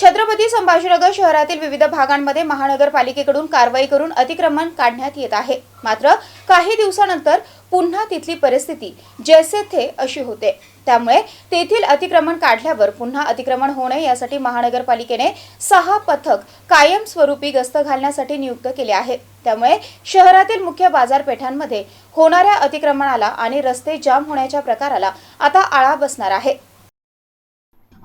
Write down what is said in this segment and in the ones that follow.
छत्रपती संभाजीनगर शहरातील विविध भागांमध्ये महानगरपालिकेकडून कारवाई करून अतिक्रमण काढण्यात येत आहे. मात्र काही दिवसानंतर पुन्हा तिथली परिस्थिती जैसे थे अशी होते. त्यामुळे तेथील अतिक्रमण काढल्यावर पुन्हा अतिक्रमण होणे यासाठी महानगरपालिकेने सहा पथक कायमस्वरूपी गस्त घालण्यासाठी नियुक्त केले आहे. त्यामुळे शहरातील मुख्य बाजारपेठांमध्ये होणाऱ्या अतिक्रमणाला आणि रस्ते जाम होण्याच्या प्रकाराला आता आळा बसणार आहे.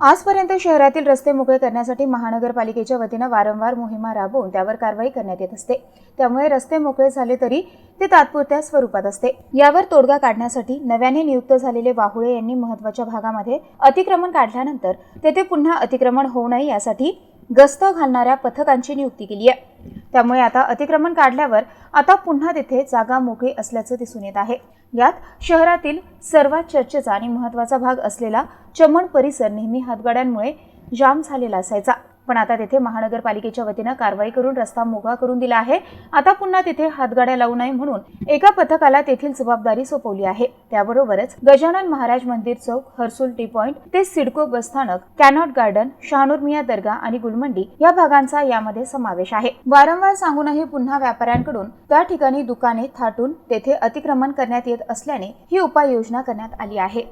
आजपर्यंत शहरातील रस्ते मोकळे करण्यासाठी महानगरपालिकेच्या वतीनं वारंवार मोहिमा राबवून त्यावर कारवाई करण्यात येत असते. त्यामुळे रस्ते मोकळे झाले तरी ते तात्पुरत्या स्वरूपात असते. यावर तोडगा काढण्यासाठी नव्याने नियुक्त झालेले वाहुळे यांनी महत्त्वाच्या भागामध्ये अतिक्रमण काढल्यानंतर तेथे पुन्हा अतिक्रमण होऊ नये यासाठी गस्त घालणाऱ्या पथकांची नियुक्ती केली आहे. त्यामुळे आता अतिक्रमण काढल्यावर आता पुन्हा तिथे जागा मोकळी असल्याचं दिसून येत आहे. यात शहरातील सर्वात चर्चेचा आणि महत्त्वाचा भाग असलेला चमण परिसर नेहमी हातगाड्यांमुळे जाम झालेला असायचा. पण आता तेथे महानगरपालिकेच्या वतीनं कारवाई करून रस्ता मोकळा करून दिला आहे. आता पुन्हा तिथे हातगाड्या लावू नये म्हणून एका पथकाला तेथील जबाबदारी सोपवली आहे. त्याबरोबरच गजानन महाराज मंदिर चौक हर्सुल टी पॉइंट ते सिडको बस स्थानक कॅनॉट गार्डन शहानूर मिया दर्गा आणि गुलमंडी या भागांचा यामध्ये समावेश आहे. वारंवार सांगूनही पुन्हा व्यापाऱ्यांकडून त्या ठिकाणी दुकाने थाटून तेथे अतिक्रमण करण्यात येत असल्याने ही उपाययोजना करण्यात आली आहे.